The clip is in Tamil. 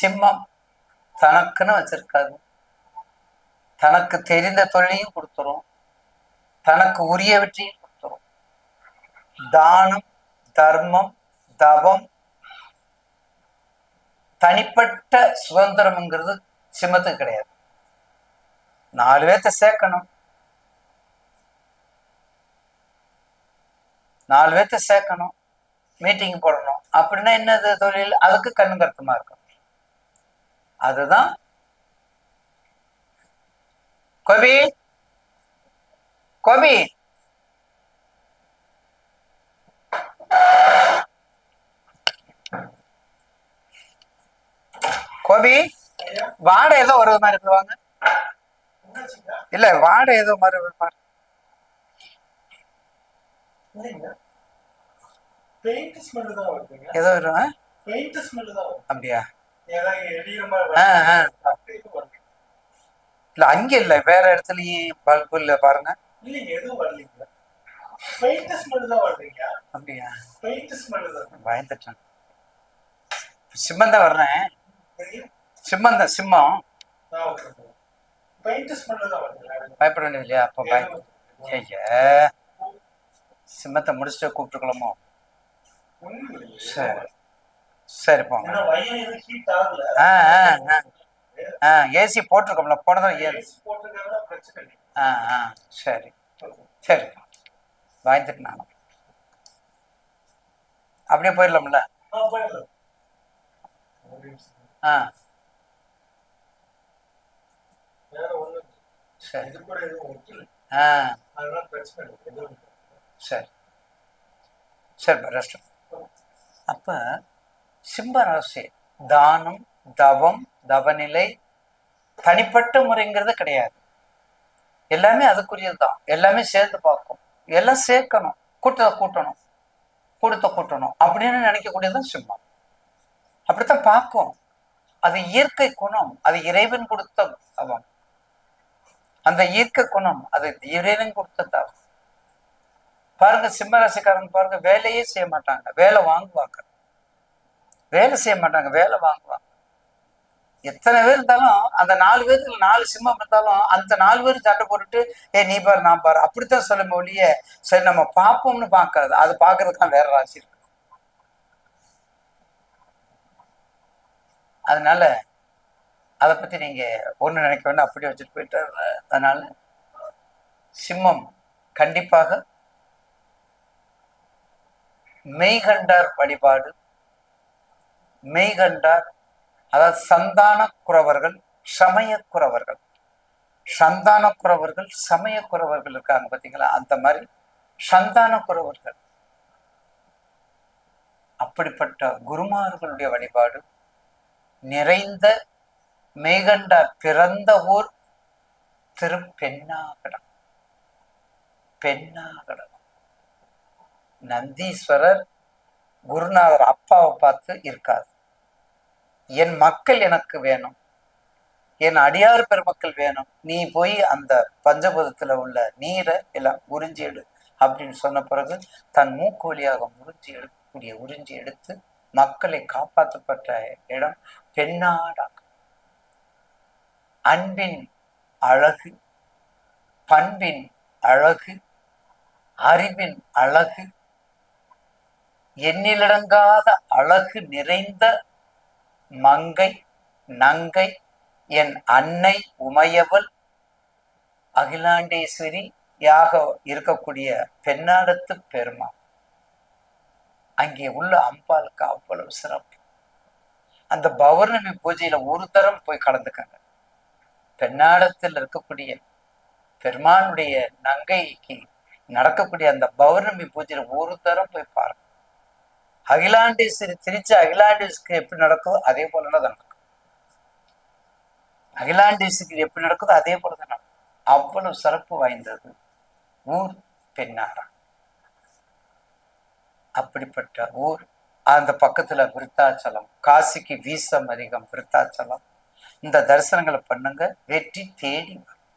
சிம்மம் தனக்குன்னு வச்சிருக்காது தனக்கு தெரிந்த தொழிலையும் கொடுத்துரும். தனக்கு உரியவற்றையும் கொடுத்துரும். தானம் தர்மம் தவம் தனிப்பட்ட சுதந்திரம்ங்கிறது சிம்மத்துக்கு கிடையாது. நாலு பேர்த்த சேர்க்கணும். நாலு பேர்த்த சேர்க்கணும். மீட்டிங் போடணும். அப்படின்னா என்னது தொழில்? அதுக்கு கண்ணு கருத்துமா இருக்கும். அதுதான் கோபி. கோபி. கோபி வாடை ஏதோ வருது மாதிரி இருக்குது வாங்க. இல்ல வாடை ஏதோ மாதிரி வருது மாதிரி ஏதோ வரும் அப்படியா? இல்ல அங்க இல்ல வேற இடத்துலயும் பல்பு இல்ல பாருங்க. அப்படியா? பயந்துட்டேன். சிம்மம் தான் வர்றேன். சிம்மம். தான் சிம்மம் பயப்பட வேண்டியது இல்லையா அப்போ பய ஐயா சிம்மத்தை முடிச்சுட்டு கூப்பிட்டுக்கலாமோ. சரி. சரி போங்க. ஆ ஆ ஆ. ஏசி போட்டிருக்கோம்ல போனதும் ஏசி ஆ ஆ சரி. சரி. வாங்கிட்டு நானும் அப்படியே போயிடலாம்ல? ஆ. சரி. ஆ. சரி. சரி ரெஸ்ட் அப்ப சிம்மராசி. தானம் தவம் தவநிலை தனிப்பட்ட முறைங்கிறது கிடையாது. எல்லாமே அதுக்குரியது தான் எல்லாமே சேர்ந்து பார்க்கும். எல்லாம் சேர்க்கணும். கூட்டத்தை கூட்டணும். கூட்டத்தை கூட்டணும் அப்படின்னு நினைக்கக்கூடியதுதான் சிம்மம். அப்படித்தான் பார்க்கும். அது இயற்கை குணம். அது இறைவன் கொடுத்த தவம். அந்த இயற்கை குணம் அது இறைவன் கொடுத்த தவம். பாருங்க சிம்மராசிக்காரங்க பாருங்க வேலையே செய்ய மாட்டாங்க. வேலை வாங்குவாங்க. வேலை செய்ய மாட்டாங்க வேலை வாங்குவாங்க. எத்தனை பேர் இருந்தாலும் அந்த நாலு பேருக்கு நாலு சிம்மம் இருந்தாலும் அந்த நாலு பேர் சண்டை போட்டுட்டு ஏ நீ பாரு நான் பாரு. அப்படித்தான் சொல்லும் ஒழிய சரி நம்ம பார்ப்போம்னு பார்க்காது. அது பார்க்கறது தான் வேற ராசி இருக்கு. அதனால அதை பத்தி நீங்க ஒண்ணு நினைக்க வேண்டாம் அப்படியே வச்சுட்டு போயிட்டு அதனால சிம்மம் கண்டிப்பாக மெய்கண்டார் வழிபாடு மெய்கண்டார் அதாவது சந்தான சமயக்குறவர்கள். சந்தானக்குறவர்கள் சமயக்குறவர்கள் சந்தான இருக்காங்க பார்த்தீங்களா அந்த மாதிரி சந்தானக்குறவர்கள். அப்படிப்பட்ட குருமார்களுடைய வழிபாடு. நிறைந்த மெய்கண்டார் பிறந்த ஊர் திருப்பெண்ணாகடம் பெண்ணாகடம் நந்தீஸ்வரர் குருநாதர் அப்பாவை பார்த்து இருக்காது என் மக்கள் எனக்கு வேணும். என் அடியார் பெருமக்கள் வேணும். நீ போய் அந்த பஞ்சபதத்துல உள்ள நீரை எல்லாம் உறிஞ்சி எடு அப்படின்னு சொன்ன பிறகு தன் மூக்கு வழியாக உறிஞ்சி எடுக்கக்கூடிய உறிஞ்சி எடுத்து மக்களை காப்பாற்றப்பட்ட இடம் பெண்ணாடாக அன்பின் அழகு பண்பின் அழகு அறிவின் அழகு எண்ணிலடங்காத அழகு நிறைந்த மங்கை நங்கை என் அன்னை உமையவள் அகிலாண்டேஸ்வரி யாக இருக்கக்கூடிய பெண்ணாடத்து பெருமா அங்கே உள்ள அம்பாளுக்கு அவ்வளவு சிறப்பு. அந்த பௌர்ணமி பூஜையில ஒரு தரம் போய் கலந்துக்கங்க. பெண்ணாடத்தில் இருக்கக்கூடிய பெருமானுடைய நங்கைக்கு நடக்கக்கூடிய அந்த பௌர்ணமி பூஜையில ஒரு தரம் போய் பாருங்க. அகிலாண்டேஸ்வரி திருச்சி அகிலாண்டேஸ்வரிக்கு எப்படி நடக்குதோ அதே போல தான் நடக்கும் அகிலாண்டேஸ்வரிக்கு எப்படி நடக்குதோ அதே போல தான் நடக்கும். அவ்வளவு சிறப்பு வாய்ந்தது ஊர் பெண்ணாரா. அப்படிப்பட்ட ஊர் அந்த பக்கத்துல விருத்தாச்சலம் காசிக்கு வீசம் அதிகம் விருத்தாச்சலம். இந்த தரிசனங்களை பண்ணுங்க வெற்றி தேடி வரும்.